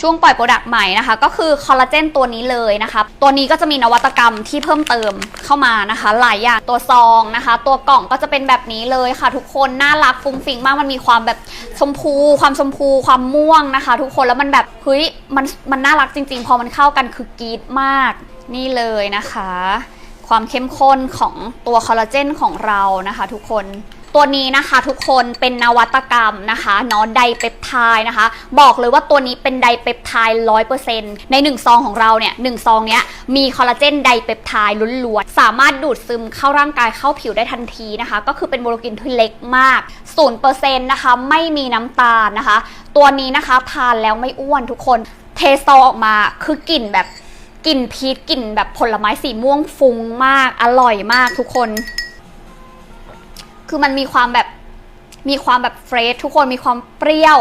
ช่วงปล่อยโปรดักต์ใหม่นะคะ ก็คือคอลลาเจนตัวนี้เลยนะคะ ตัวนี้ก็จะมีนวัตกรรมที่เพิ่มเติมเข้ามานะคะ หลายอย่างตัวซองนะคะ ตัวกล่องก็จะเป็นแบบนี้เลยค่ะ ทุกคนน่ารักฟุ้งฟิ้งมากมันมีความแบบชมพู ความชมพูความม่วงนะคะ ทุกคนแล้วมันแบบเฮ้ยมันมันน่ารักจริง ๆ พอมันเข้ากันคือกรี๊ดมากนี่เลยนะคะ ความเข้มข้นของตัวคอลลาเจนของเรานะคะ ทุกคน ตัวนี้นะคะทุกคนเป็นนวัตกรรมนะคะเนาะไดเปปไทด์นะคะ บอกเลยว่าตัวนี้เป็นไดเปปไทด์ร้อยเปอร์เซ็นต์ใน1ซองของเราเนี่ยหนึ่งซองเนี้ยมีคอลลาเจนไดเปปไทด์ล้วนๆ สามารถดูดซึมเข้าร่างกายเข้าผิวได้ทันทีนะคะ ก็คือเป็นโมเลกุลที่เล็กมาก0%นะคะไม่มีน้ำตาลนะคะ ตัวนี้นะคะทานแล้วไม่อ้วนทุกคนเทซองออกมาคือกลิ่นแบบกลิ่นพีชกลิ่นแบบผลไม้สีม่วงฟุ้งมากอร่อยมากทุกคน คือมันมีความแบบมีความแบบเฟรชทุกคนมีความเปรี้ยว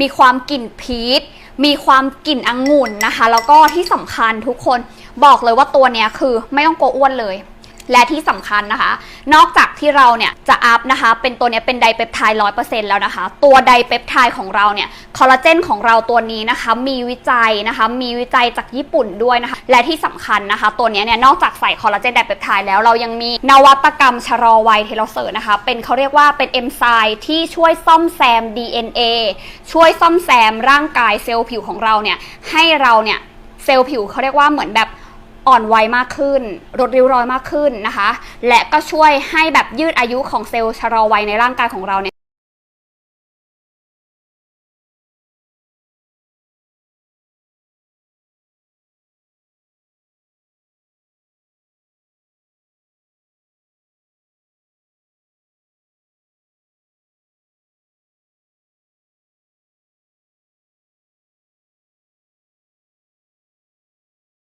มีความกลิ่นพีชมีความกลิ่นองุ่นนะคะ แล้วก็ที่สำคัญทุกคนบอกเลยว่าตัวเนี้ยคือไม่ต้องกลัวอ้วนเลย และที่สำคัญนะคะ นอกจากที่เราเนี่ยจะอัพนะคะ เป็นตัวเนี้ยเป็นไดเปปไทด์ร้อยเปอร์เซ็นต์แล้วนะคะ ตัวไดเปปไทด์ของเราเนี่ยคอลลาเจนของเราตัวนี้นะคะ มีวิจัยนะคะ มีวิจัยจากญี่ปุ่นด้วยนะคะ และที่สำคัญนะคะ ตัวนี้เนี่ยนอกจากใส่คอลลาเจนไดเปปไทด์แล้วเรายังมีนวัตกรรมชะลอวัยเทโลเซอร์นะคะ เป็นเขาเรียกว่าเป็นเอนไซม์ที่ช่วยซ่อมแซม DNA ช่วยซ่อมแซมร่างกายเซลล์ผิวของเราเนี่ยให้เราเนี่ยเซลล์ผิวเขาเรียกว่าเหมือนแบบ อ่อนวัยมากขึ้นลดริ้วรอยมากขึ้นนะคะ และก็ช่วยให้แบบยืดอายุของเซลล์ชะลอวัยในร่างกายของเราเนี่ย